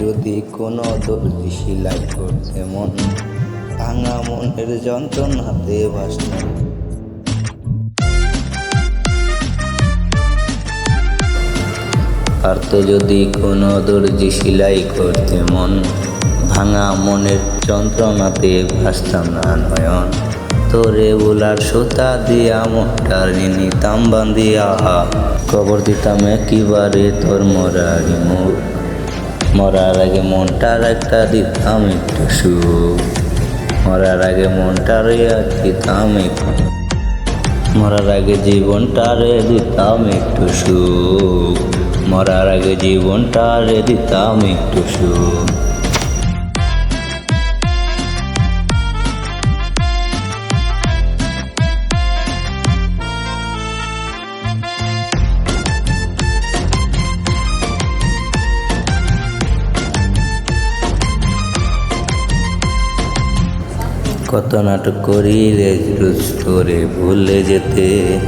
যদি কোনো দর্জি সিলাই করতে মন, ভাঙা মনের যন্ত্রণাতে বাসত পারত যদি কোনো দর্জি সিলাই করতে মন, ভাঙা মনের যন্ত্রণাতে ভাসতাম না নয়ন তোরে বুলার সুতা দিয়া মোটার নিতাম বান্দিয়া কবর দিতাম একেবারে তোর মরারি মুখ মরার আগে মনটার একটা দিতাম একটু সুখ। মরার আগে মনটারে দিতাম একটু মরার আগে জীবনটারে দিতাম একটু সুখ। মরার আগে জীবনটারে দিতাম একটু সুখ। কত নাটক করি রে তোরে ভুলে যেতে?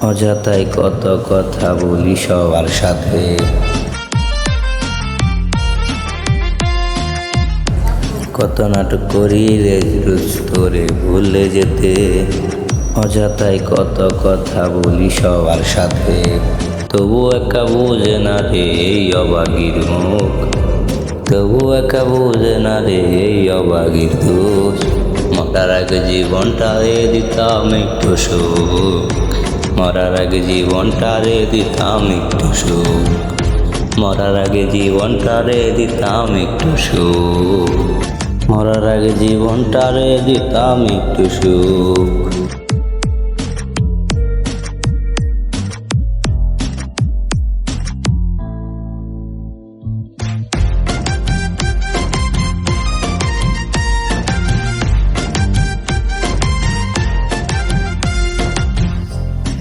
অযথাই কত কথা বলি সবার সাথে। কত নাটক করি রে তোরে ভুলে যেতে? অযথাই কত কথা বলি সবার সাথে। তবু একা বোঝে না রে এই অবাগির মুখ। তবু একা বোঝে না রে এই অবাগির দোষ। মরার আগে জীবনটা রে দিতাম একটু সুখ। মরার আগে জীবনটা রে দিতাম একটু সুখ। মরার আগে জীবনটা রে দিতাম একটু সুখ। মরার আগে জীবনটা রে দিতাম একটু সুখ।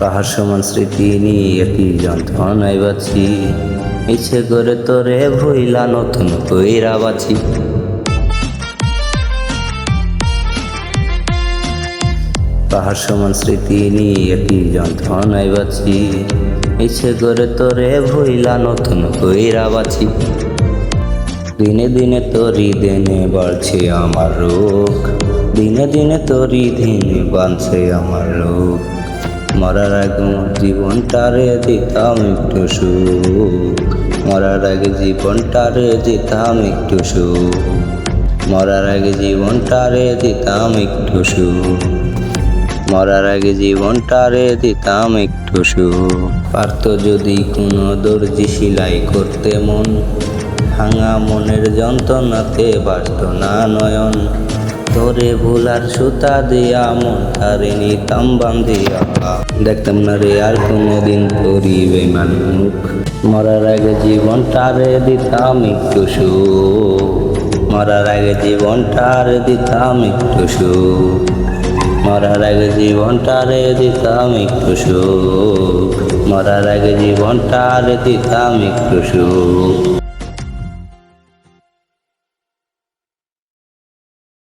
পাহাড় সমান স্মৃতি নিয়ে কি যন্ত্রণায় বাছি ইচ্ছে করে তোরে ভইলা, নতুন কইরা বাছি পাহাড় সমান স্মৃতি নিয়ে কি যন্ত্রণায় বাছি ইচ্ছে করে তোরে ভইলা, নতুন কইরা বাছি দিনে দিনে তোরি দিনে বাড়ছে আমার রোগ। দিনে দিনে তোরি দিনে বাঁধছে আমার রোগ। মরার আগে জীবনটারে দিতাম একটু সুখ। মরার আগে জীবনটারে দিতাম একটু সুখ। মরার আগে জীবনটারে দিতাম একটু সুখ। মরার আগে জীবনটারে দিতাম একটু সুখ। পারত যদি কোনো দর্জি সিলাই করতে মন, ভাঙা মনের যন্ত্রণাতে বাসত না নয়ন। তোরে ভুলার সুতা দিয়া, মন মনটারে নিতাম বান্ধিয়া দেখতাম না রে আর কোনোদিন তোরি বেমান মুখ। মরার আগে জীবনটারে দিতাম একটু সুখ। মরার আগে জীবনটারে দিতাম একটু সুখ। মরার আগে জীবনটারে দিতাম একটু সুখ। মরার আগে জীবনটারে দিতাম একটু সুখ।